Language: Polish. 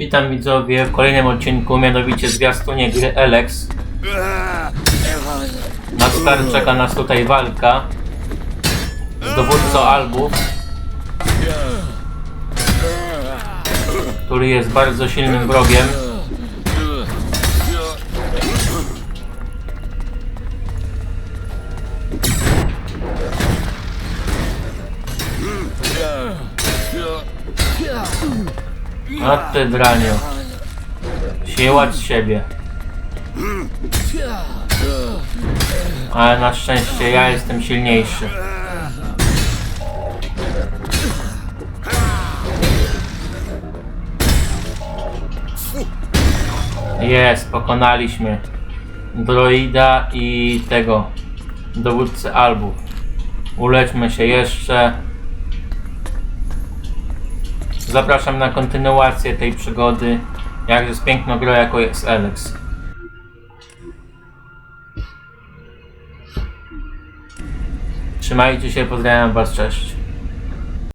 Witam widzowie w kolejnym odcinku, mianowicie zwiastunie gry Elex. Na start czeka nas tutaj walka z dowódcą Albów, który jest bardzo silnym wrogiem. A ty draniu. Siłać siebie. Ale na szczęście ja jestem silniejszy. Jest, pokonaliśmy droida i tego dowódcę Albów. Uleczmy się jeszcze. Zapraszam na kontynuację tej przygody. Jak jest piękno gra jako jest Alex. Trzymajcie się, pozdrawiam was, cześć.